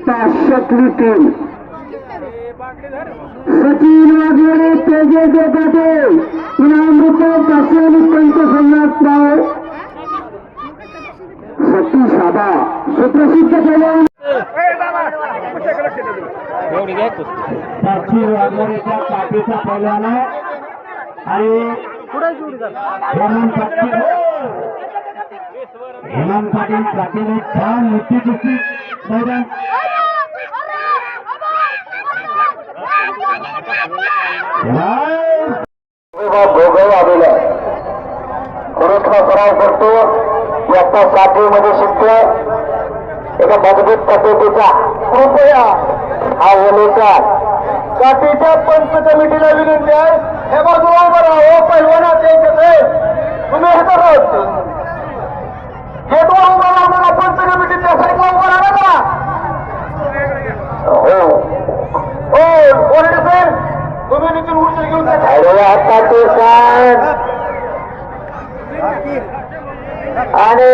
पाचशेतली team Sachin Waghere तेजे देखाते इनाम रुपये पाचशे आणि पंच सम्राट नाव सतीश आबा सुप्रसिद्ध पैलवान पाचशे वाघोरीच्या पाठीचा पैलवान आहे आणि हेमंत पाटील पाटील एक छान मोठी चुकी मैदान आलेला पुरुषला सराव करतो. याचा साठीमध्ये शिकतो एका मजबूत तब्येतीचा कृपया हा ओलेचा काठीच्या पंच कमिटीला विनंती आहे. हे बाजू उभं राहा हो अरे आणि